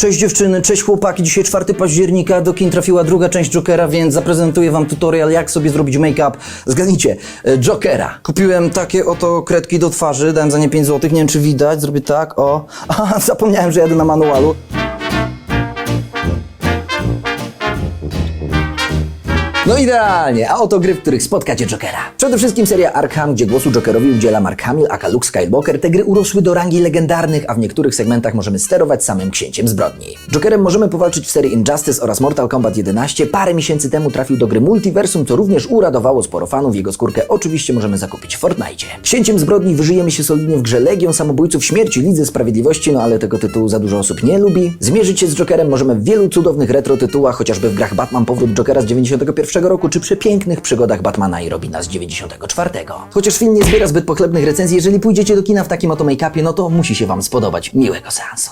Cześć dziewczyny, cześć chłopaki. Dzisiaj 4 października do kin trafiła druga część Jokera, więc zaprezentuję wam tutorial, jak sobie zrobić make-up. Zgadnijcie, e, Jokera. Kupiłem takie oto kredki do twarzy, dałem za nie 5 zł. Nie wiem, czy widać. Zrobię tak, o. Aha, zapomniałem, że jadę na manualu. No idealnie, a oto gry, w których spotkacie Jokera. Przede wszystkim seria Arkham, gdzie głosu Jokerowi udziela Mark Hamill, aka Luke Skywalker. Te gry urosły do rangi legendarnych, a w niektórych segmentach możemy sterować samym księciem zbrodni. Jokerem możemy powalczyć w serii Injustice oraz Mortal Kombat 11. Parę miesięcy temu trafił do gry Multiversum, co również uradowało sporo fanów. Jego skórkę oczywiście możemy zakupić w Fortnite. Księciem zbrodni wyżyjemy się solidnie w grze Legion Samobójców Śmierci Lidze Sprawiedliwości, no ale tego tytułu za dużo osób nie lubi. Zmierzyć się z Jokerem możemy w wielu cudownych retro tytułach, chociażby w grach Batman Powrót Jokera z 91 roku, czy przepięknych przygodach Batmana i Robina z 94. Chociaż film nie zbiera zbyt pochlebnych recenzji, jeżeli pójdziecie do kina w takim oto make-upie, no to musi się wam spodobać. Miłego seansu.